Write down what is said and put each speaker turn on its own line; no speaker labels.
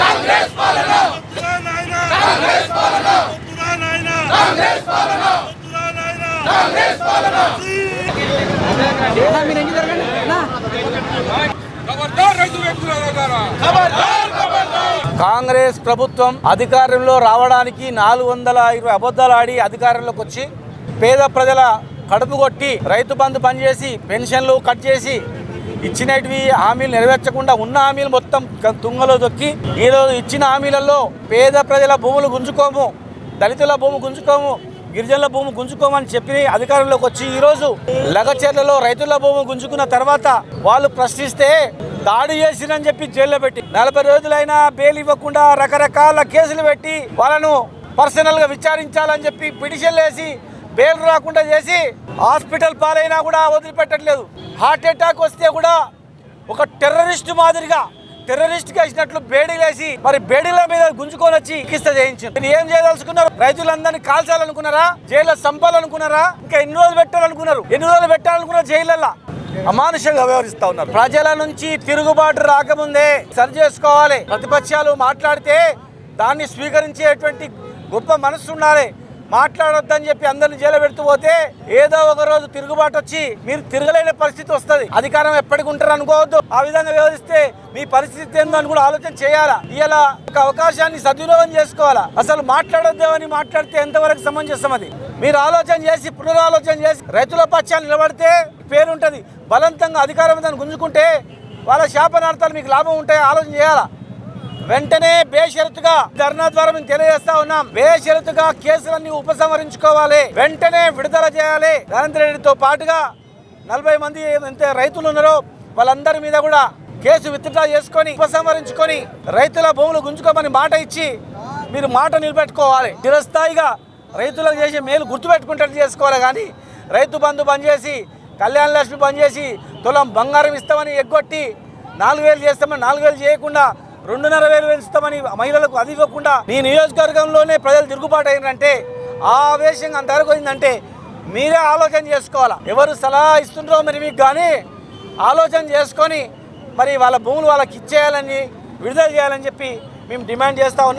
కాంగ్రెస్ పాలన. కాంగ్రెస్ పాలన. కాంగ్రెస్
ప్రభుత్వం అధికారంలో రావడానికి నాలుగు వందల ఇరవై అబద్ధాలు ఆడి అధికారంలోకి వచ్చి పేద ప్రజల కడుపు కొట్టి రైతు బంధు పనిచేసి పెన్షన్లు కట్ చేసి ఇచ్చినటివి హామీలు నెరవేర్చకుండా ఉన్న హామీలు మొత్తం తుంగలో దొక్కి ఈరోజు ఇచ్చిన హామీలలో పేద ప్రజల భూములు గుంజుకోము. దళితుల భూమి గుంజుకోము గిరిజనుల భూమి గుంజుకోమని చెప్పి అధికారంలోకి వచ్చి ఈరోజు లగచర్లలో రైతుల భూమి గుంజుకున్న తర్వాత వాళ్ళు ప్రశ్నిస్తే దాడి చేసిరని చెప్పి జైల్లో పెట్టి నలభై రోజులైనా బెయిల్ ఇవ్వకుండా రకరకాల కేసులు పెట్టి వాళ్ళను పర్సనల్గా విచారించాలని చెప్పి పిటిషన్లు వేసి బెయిల్ రాకుండా చేసి హాస్పిటల్ పాలైనా కూడా వదిలిపెట్టట్లేదు. హార్ట్ అటాక్ వస్తే కూడా ఒక టెర్రరిస్ట్ మాదిరిగా టెర్రరిస్ట్గా ఇచ్చినట్లు బేడీలేసి మరి బేడీల మీద గుంజుకొని వచ్చి చికిత్స చేయించారు. ఏం చేయదలుచుకున్నారు? రైతులందరినీ కాల్చాలనుకున్నారా? జైల్లో చంపాలనుకున్నారా ఇంకా ఎన్ని రోజులు పెట్టాలనుకున్నారు? ఎన్ని రోజులు పెట్టాలనుకున్నారు జైలల్లో అమానుషంగా వ్యవహరిస్తా ఉన్నారు. ప్రజల నుంచి తిరుగుబాటు రాకముందే సరి చేసుకోవాలి. ప్రతిపక్షాలు మాట్లాడితే దాన్ని స్వీకరించేటువంటి గొప్ప మనసు ఉండాలి. మాట్లాడొద్దని చెప్పి అందరిని జైలు పెడుతూ పోతే ఏదో ఒక రోజు తిరుగుబాటు వచ్చి మీరు తిరగలేని పరిస్థితి వస్తుంది. అధికారం ఎప్పటికి ఉంటారు అనుకోవద్దు. ఆ విధంగా వ్యవహరిస్తే మీ పరిస్థితి ఏందో అని కూడా ఆలోచన చేయాలా? ఇలా ఒక అవకాశాన్ని సద్వినియోగం చేసుకోవాలా? అసలు మాట్లాడొద్దామని మాట్లాడితే ఎంతవరకు సమంజసం అది? మీరు ఆలోచన చేసి పునరాలోచన చేసి రైతుల పక్షాన్ని నిలబడితే పేరుంటది. బలవంతంగా అధికారం దాన్ని గుంజుకుంటే వాళ్ళ శాపనార్థాలు మీకు లాభం ఉంటాయి ఆలోచన చేయాలా? వెంటనే బేషరతుగా ధర్నా ద్వారా మేము తెలియజేస్తా ఉన్నాం. బేషరతుగా కేసులన్నీ ఉపసంహరించుకోవాలి. వెంటనే విడుదల చేయాలి. నరేంద్ర రెడ్డితో పాటుగా నలభై మంది ఎంత రైతులు ఉన్నారో వాళ్ళందరి మీద కూడా కేసు విత్డ్రా చేసుకొని ఉపసంహరించుకొని రైతుల భూములు గుంజుకోమని మాట ఇచ్చి మీరు మాట నిలబెట్టుకోవాలి. చిరస్థాయిగా రైతులకు చేసే మేలు గుర్తుపెట్టుకుంటే చేసుకోవాలి కానీ రైతు బంధు బంద్ చేసి కళ్యాణ లక్ష్మి బంద్ చేసి తులం బంగారం ఇస్తామని ఎగ్గొట్టి నాలుగు వేలు చేస్తామని నాలుగు వేలు చేయకుండా రెండున్నర వేలు పెంచుతామని మహిళలకు అది ఇవ్వకుండా నీ నియోజకవర్గంలోనే ప్రజలు తిరుగుబాటు అయినంటే ఆ ఆవేశం అంతవరకు అయిందంటే మీరే ఆలోచన చేసుకోవాలా. ఎవరు సలహా ఇస్తుండ్రో మరి మీకు కానీ ఆలోచన చేసుకొని మరి వాళ్ళ భూములు వాళ్ళకి ఇచ్చేయాలని విడుదల చేయాలని చెప్పి మేము డిమాండ్ చేస్తా ఉన్నాం.